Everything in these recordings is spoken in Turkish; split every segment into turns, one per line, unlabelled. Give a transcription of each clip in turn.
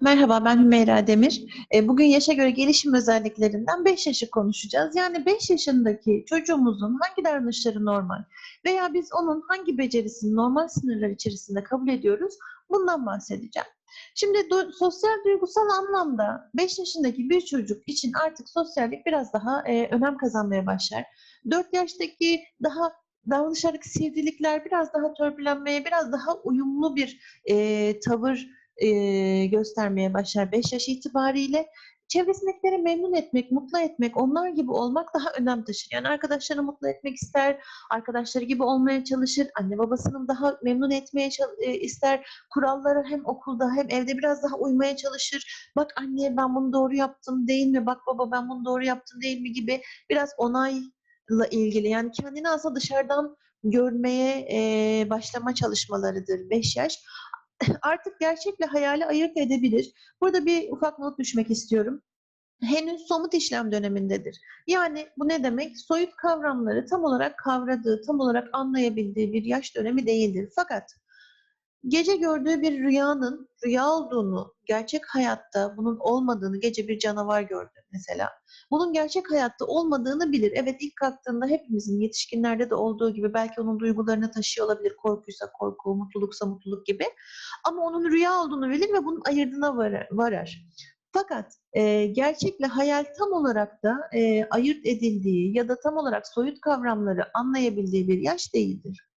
Merhaba, ben Hümeyra Demir. E, Bugün yaşa göre gelişim özelliklerinden 5 yaşı konuşacağız. Yani 5 yaşındaki çocuğumuzun hangi davranışları normal veya biz onun hangi becerisini normal sınırlar içerisinde kabul ediyoruz, bundan bahsedeceğim. Şimdi du- sosyal duygusal anlamda 5 yaşındaki bir çocuk için artık sosyallik biraz daha e, önem kazanmaya başlar. 4 yaştaki daha davranışlardaki sivrilikler biraz daha törpülenmeye, biraz daha uyumlu bir e, tavır e, göstermeye başlar 5 yaş itibariyle. Çevresindekileri memnun etmek, mutlu etmek, onlar gibi olmak daha önem taşır. Yani arkadaşlarını mutlu etmek ister, arkadaşları gibi olmaya çalışır, anne babasını daha memnun etmeye ister, kurallara hem okulda hem evde biraz daha uymaya çalışır. Bak anne ben bunu doğru yaptım değil mi? Bak baba ben bunu doğru yaptım değil mi gibi biraz onayla ilgili. Yani kendini aslında dışarıdan görmeye başlama çalışmalarıdır 5 yaş artık gerçekle hayali ayırt edebilir. Burada bir ufak not düşmek istiyorum. Henüz somut işlem dönemindedir. Yani bu ne demek? Soyut kavramları tam olarak kavradığı, tam olarak anlayabildiği bir yaş dönemi değildir. Fakat gece gördüğü bir rüyanın rüya olduğunu, gerçek hayatta bunun olmadığını, gece bir canavar gördü mesela. Bunun gerçek hayatta olmadığını bilir. Evet ilk kalktığında hepimizin yetişkinlerde de olduğu gibi belki onun duygularını taşıyor olabilir. Korkuysa korku, mutluluksa mutluluk gibi. Ama onun rüya olduğunu bilir ve bunun ayırdına varar. Fakat e, gerçekle hayal tam olarak da e, ayırt edildiği ya da tam olarak soyut kavramları anlayabildiği bir yaş değildir.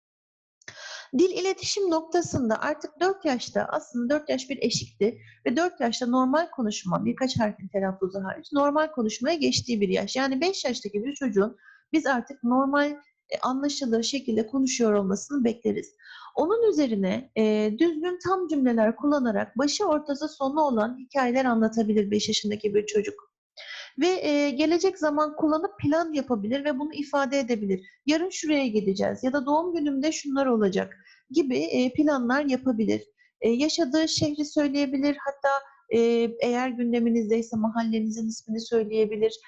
Dil iletişim noktasında artık 4 yaşta aslında 4 yaş bir eşikti ve 4 yaşta normal konuşma birkaç harfin telaffuzu hariç normal konuşmaya geçtiği bir yaş. Yani 5 yaştaki bir çocuğun biz artık normal e, anlaşılır şekilde konuşuyor olmasını bekleriz. Onun üzerine e, düzgün tam cümleler kullanarak başı ortası sonu olan hikayeler anlatabilir 5 yaşındaki bir çocuk. Ve e, gelecek zaman kullanıp plan yapabilir ve bunu ifade edebilir. Yarın şuraya gideceğiz ya da doğum günümde şunlar olacak gibi planlar yapabilir. Yaşadığı şehri söyleyebilir hatta eğer gündeminizdeyse mahallenizin ismini söyleyebilir.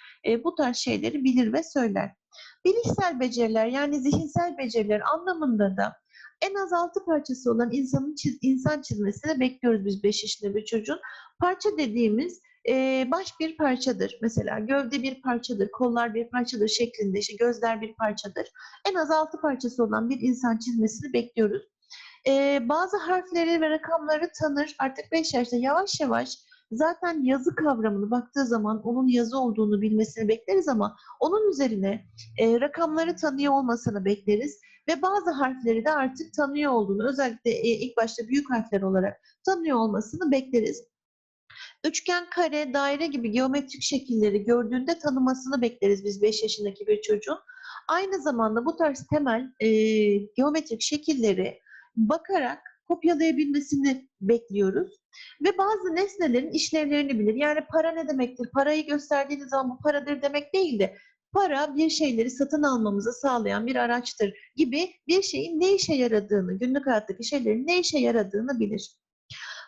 Bu tarz şeyleri bilir ve söyler. Bilişsel beceriler yani zihinsel beceriler anlamında da en az altı parçası olan insanın çiz, insan çizmesini bekliyoruz biz 5 yaşında bir çocuğun. Parça dediğimiz e, baş bir parçadır. Mesela gövde bir parçadır, kollar bir parçadır şeklinde, işte gözler bir parçadır. En az altı parçası olan bir insan çizmesini bekliyoruz. E, bazı harfleri ve rakamları tanır. Artık 5 yaşta yavaş yavaş zaten yazı kavramını baktığı zaman onun yazı olduğunu bilmesini bekleriz ama onun üzerine e, rakamları tanıyor olmasını bekleriz ve bazı harfleri de artık tanıyor olduğunu özellikle e, ilk başta büyük harfler olarak tanıyor olmasını bekleriz. Üçgen, kare, daire gibi geometrik şekilleri gördüğünde tanımasını bekleriz biz 5 yaşındaki bir çocuğun. Aynı zamanda bu tarz temel e, geometrik şekilleri bakarak kopyalayabilmesini bekliyoruz. Ve bazı nesnelerin işlevlerini bilir. Yani para ne demektir? Parayı gösterdiğiniz zaman bu paradır demek değil de para bir şeyleri satın almamızı sağlayan bir araçtır gibi bir şeyin ne işe yaradığını, günlük hayattaki şeylerin ne işe yaradığını bilir.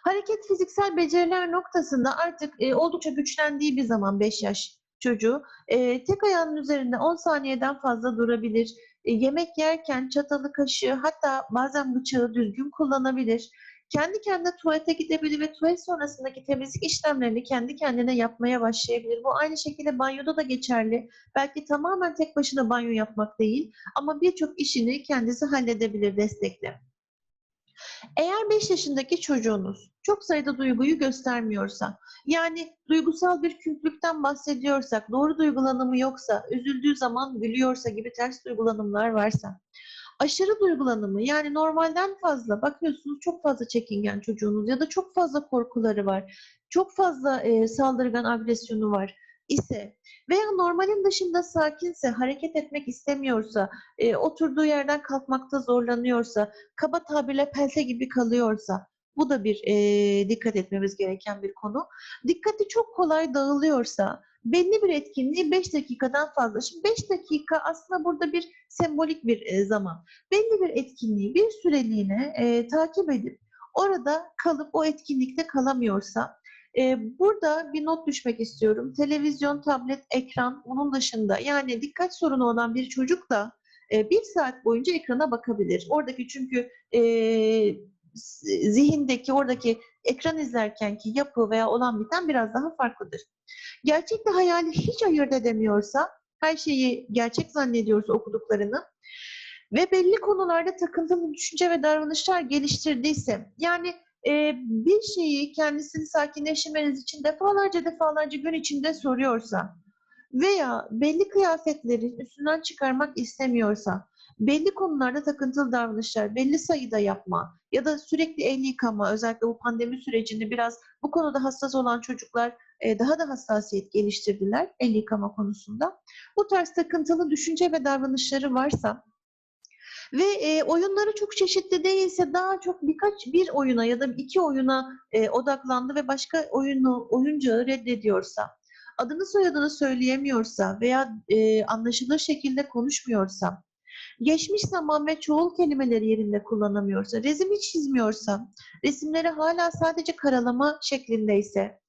Hareket fiziksel beceriler noktasında artık e, oldukça güçlendiği bir zaman 5 yaş çocuğu e, tek ayağının üzerinde 10 saniyeden fazla durabilir. E, yemek yerken çatalı, kaşığı hatta bazen bıçağı düzgün kullanabilir. Kendi kendine tuvalete gidebilir ve tuvalet sonrasındaki temizlik işlemlerini kendi kendine yapmaya başlayabilir. Bu aynı şekilde banyoda da geçerli. Belki tamamen tek başına banyo yapmak değil ama birçok işini kendisi halledebilir destekle. Eğer 5 yaşındaki çocuğunuz çok sayıda duyguyu göstermiyorsa, yani duygusal bir küçüklükten bahsediyorsak, doğru duygulanımı yoksa, üzüldüğü zaman gülüyorsa gibi ters duygulanımlar varsa, aşırı duygulanımı yani normalden fazla bakıyorsunuz çok fazla çekingen çocuğunuz ya da çok fazla korkuları var, çok fazla e, saldırgan agresyonu var ise veya normalin dışında sakinse, hareket etmek istemiyorsa, e, oturduğu yerden kalkmakta zorlanıyorsa, kaba tabirle pelte gibi kalıyorsa, bu da bir e, dikkat etmemiz gereken bir konu. Dikkati çok kolay dağılıyorsa, belli bir etkinliği 5 dakikadan fazla. Şimdi 5 dakika aslında burada bir sembolik bir e, zaman. Belli bir etkinliği bir süreliğine e, takip edip orada kalıp o etkinlikte kalamıyorsa, burada bir not düşmek istiyorum. Televizyon, tablet, ekran onun dışında yani dikkat sorunu olan bir çocuk da bir saat boyunca ekrana bakabilir. Oradaki çünkü zihindeki oradaki ekran izlerkenki yapı veya olan biten biraz daha farklıdır. Gerçekle hayali hiç ayırt edemiyorsa, her şeyi gerçek zannediyorsa okuduklarını ve belli konularda takıntılı düşünce ve davranışlar geliştirdiyse, yani e, bir şeyi kendisini sakinleştirmeniz için defalarca defalarca gün içinde soruyorsa veya belli kıyafetleri üstünden çıkarmak istemiyorsa, belli konularda takıntılı davranışlar, belli sayıda yapma ya da sürekli el yıkama, özellikle bu pandemi sürecinde biraz bu konuda hassas olan çocuklar e, daha da hassasiyet geliştirdiler el yıkama konusunda. Bu tarz takıntılı düşünce ve davranışları varsa ve e, oyunları çok çeşitli değilse daha çok birkaç bir oyuna ya da iki oyuna e, odaklandı ve başka oyunu oyuncağı reddediyorsa, adını soyadını söyleyemiyorsa veya e, anlaşılır şekilde konuşmuyorsa, geçmiş zaman ve çoğul kelimeleri yerinde kullanamıyorsa, resim hiç çizmiyorsa, resimleri hala sadece karalama şeklindeyse,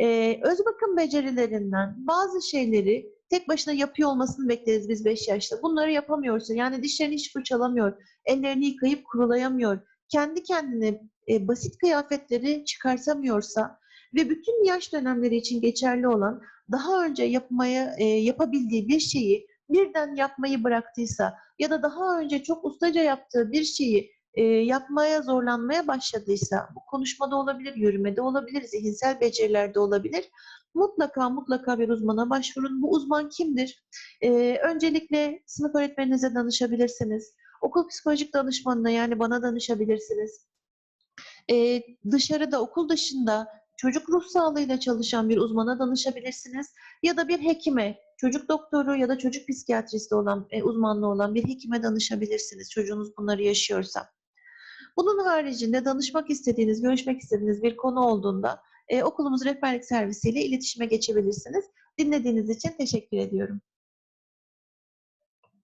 e, öz bakım becerilerinden bazı şeyleri tek başına yapıyor olmasını bekleriz biz 5 yaşta. Bunları yapamıyorsa, yani dişlerini hiç fırçalamıyor, ellerini yıkayıp kurulayamıyor, kendi kendine e, basit kıyafetleri çıkartamıyorsa ve bütün yaş dönemleri için geçerli olan daha önce yapmaya e, yapabildiği bir şeyi birden yapmayı bıraktıysa ya da daha önce çok ustaca yaptığı bir şeyi e, yapmaya zorlanmaya başladıysa, bu konuşmada olabilir, yürümede olabilir, zihinsel becerilerde olabilir. Mutlaka mutlaka bir uzmana başvurun. Bu uzman kimdir? E, öncelikle sınıf öğretmeninize danışabilirsiniz. Okul psikolojik danışmanına yani bana danışabilirsiniz. E, dışarıda, okul dışında çocuk ruh sağlığıyla çalışan bir uzmana danışabilirsiniz. Ya da bir hekime, çocuk doktoru ya da çocuk psikiyatristi olan, e, uzmanlığı olan bir hekime danışabilirsiniz çocuğunuz bunları yaşıyorsa. Bunun haricinde danışmak istediğiniz, görüşmek istediğiniz bir konu olduğunda e, okulumuz rehberlik servisiyle iletişime geçebilirsiniz. Dinlediğiniz için teşekkür ediyorum.